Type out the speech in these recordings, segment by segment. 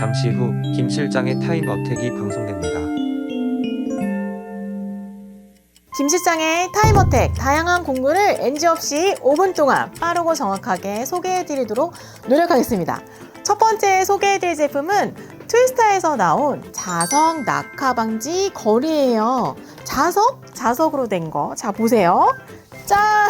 잠시 후 김 실장의 타임 어택이 방송됩니다. 김 실장의 타임어택 다양한 공구를 NG 없이 5분 동안 빠르고 정확하게 소개해드리도록 노력하겠습니다. 첫 번째 소개해드릴 제품은 트위스타에서 나온 자석 낙하 방지 거리예요. 자석? 자석으로 된 거. 자 보세요. 짠!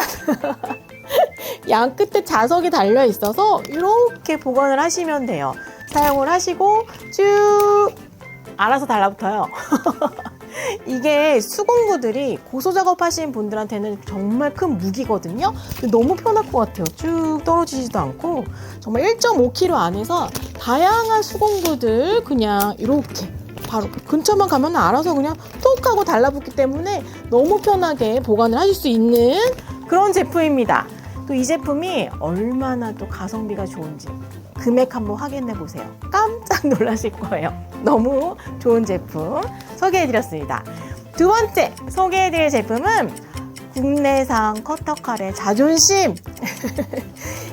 양 끝에 자석이 달려 있어서 이렇게 보관을 하시면 돼요. 사용을 하시고 쭉 알아서 달라붙어요. 이게 수공구들이 고소 작업하시는 분들한테는 정말 큰 무기거든요. 너무 편할 것 같아요. 쭉 떨어지지도 않고 정말 1.5kg 안에서 다양한 수공구들 그냥 이렇게 바로 근처만 가면 알아서 그냥 톡 하고 달라붙기 때문에 너무 편하게 보관을 하실 수 있는 그런 제품입니다. 또 이 제품이 얼마나 또 가성비가 좋은지 금액 한번 확인해 보세요. 깜짝 놀라실 거예요. 너무 좋은 제품 소개해 드렸습니다. 두 번째 소개해 드릴 제품은 국내산 커터칼의 자존심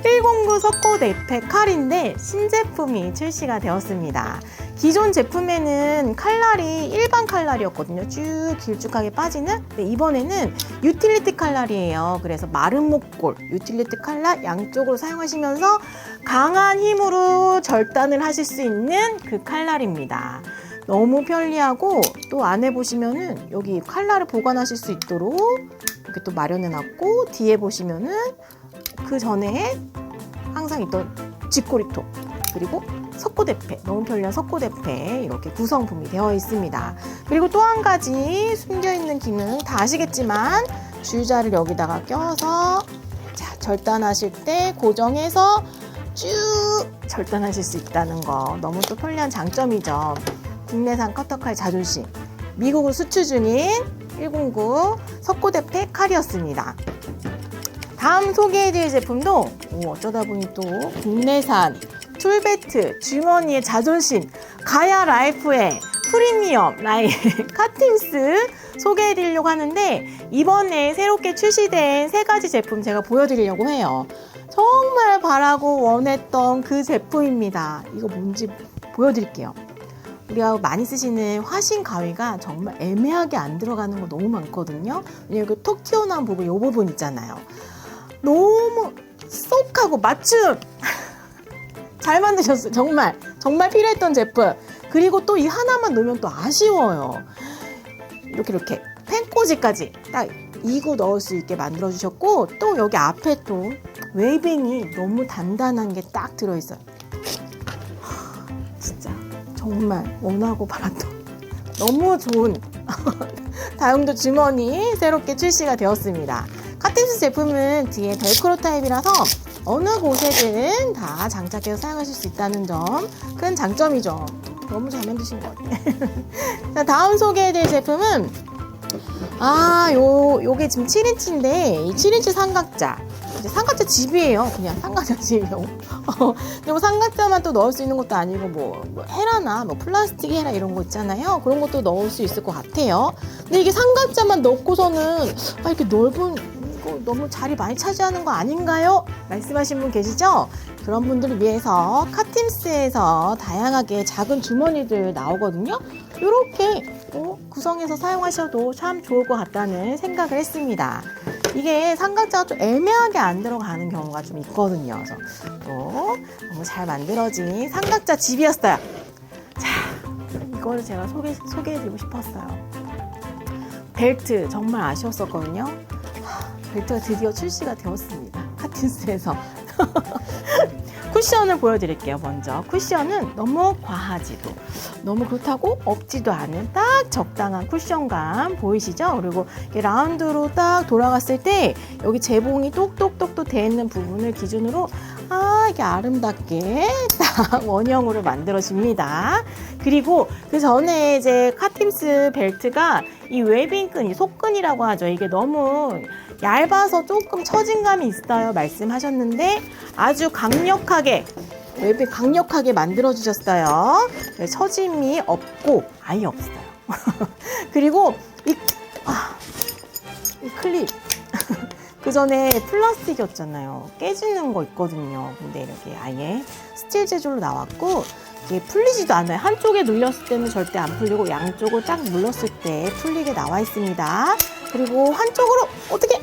109 석고 네페 칼인데 신제품이 출시가 되었습니다. 기존 제품에는 칼날이 일반 칼날이었거든요. 쭉 길쭉하게 빠지는. 이번에는 유틸리티 칼날이에요. 그래서 마른 목골, 유틸리티 칼날 양쪽으로 사용하시면서 강한 힘으로 절단을 하실 수 있는 그 칼날입니다. 너무 편리하고 또 안에 보시면은 여기 칼날을 보관하실 수 있도록 이렇게 또 마련해 놨고 뒤에 보시면은 그 전에 항상 있던 쥐꼬리톱 그리고 석고대패 너무 편리한 석고대패 이렇게 구성품이 되어 있습니다. 그리고 또 한 가지 숨겨 있는 기능 다 아시겠지만 주유자를 여기다가 껴서 자 절단하실 때 고정해서 쭉 절단하실 수 있다는 거 너무 또 편리한 장점이죠. 국내산 커터칼 자존심 미국으로 수출 중인 109 석고대패 칼이었습니다. 다음 소개해드릴 제품도 오, 어쩌다 보니 또 국내산 툴베트 주머니의 자존심 가야 라이프의 프리미엄 라인 카팅스 소개해드리려고 하는데 이번에 새롭게 출시된 세 가지 제품 제가 보여드리려고 해요. 정말 바라고 원했던 그 제품입니다. 이거 뭔지 보여드릴게요. 우리가 많이 쓰시는 화신 가위가 정말 애매하게 안 들어가는 거 너무 많거든요. 왜냐면 그톡 튀어나온 부분, 이 부분 있잖아요. 너무 쏙 하고 맞춤! 잘 만드셨어요. 정말. 정말 필요했던 제품. 그리고 또 이 하나만 놓으면 또 아쉬워요. 이렇게 이렇게 펜꽂이까지 딱 이고 넣을 수 있게 만들어 주셨고 또 여기 앞에 또 웨이빙이 너무 단단한 게 딱 들어있어요. 하, 진짜 정말 원하고 바랐던 너무 좋은 다용도 주머니 새롭게 출시가 되었습니다. 카틴스 제품은 뒤에 벨크로 타입이라서 어느 곳에든 다 장착해서 사용하실 수 있다는 점 큰 장점이죠. 너무 잘 만드신 것 같아요. 자, 다음 소개해드릴 제품은 아, 요, 요게 지금 7인치인데, 이 7인치 삼각자. 이제 삼각자 집이에요. 그냥 삼각자 집이요. 어, 근데 뭐 삼각자만 또 넣을 수 있는 것도 아니고, 뭐, 뭐 헤라나, 뭐 플라스틱 헤라 이런 거 있잖아요. 그런 것도 넣을 수 있을 것 같아요. 근데 이게 삼각자만 넣고서는, 아, 이렇게 넓은, 이거 너무 자리 많이 차지하는 거 아닌가요? 말씀하신 분 계시죠? 그런 분들을 위해서 카팀스에서 다양하게 작은 주머니들 나오거든요. 이렇게 어, 구성해서 사용하셔도 참 좋을 것 같다는 생각을 했습니다. 이게 삼각자가 좀 애매하게 안 들어가는 경우가 좀 있거든요. 그래서 또 너무 잘 만들어진 삼각자 집이었어요. 자, 이거를 제가 소개, 소개해드리고 싶었어요. 벨트 정말 아쉬웠었거든요. 하, 벨트가 드디어 출시가 되었습니다. 카틴스에서. 쿠션을 보여드릴게요. 먼저 쿠션은 너무 과하지도 너무 그렇다고 없지도 않은 딱 적당한 쿠션감 보이시죠? 그리고 라운드로 딱 돌아갔을 때 여기 재봉이 똑똑똑똑 돼 있는 부분을 기준으로 아 이게 아름답게 딱 원형으로 만들어집니다. 그리고 그 전에 이제 카팀스 벨트가 이 웨빙끈, 이 속끈이라고 하죠. 이게 너무 얇아서 조금 처진 감이 있어요. 말씀하셨는데 아주 강력하게 웹이 강력하게 만들어 주셨어요. 네, 처짐이 없고 아예 없어요. 그리고 이, 아, 이 클립 그 전에 플라스틱이었잖아요. 깨지는 거 있거든요. 근데 이렇게 아예 스틸 재질로 나왔고 이게 풀리지도 않아요. 한쪽에 눌렸을 때는 절대 안 풀리고 양쪽을 딱 눌렀을 때 풀리게 나와 있습니다. 그리고 한쪽으로 어떻게?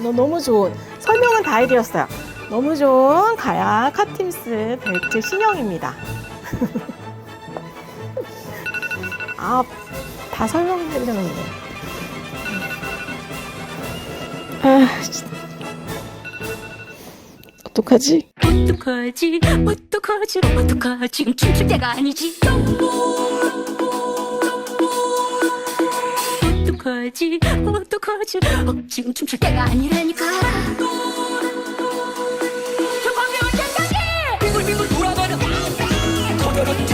너 너무 좋은 설명은 다 해드렸어요. 너무 좋은 가야 카팀스 벨트 신형입니다. 아, 다 설명해드렸는데. 아. 어떡하지? 어떡하지 어떡하지 어떡하지 춤출 때가 아니지 어떡하지 어떡하지 어, 지금 춤출 때가 아니라니까. 저 광경을 착각해 빙글빙글 돌아가는 커다란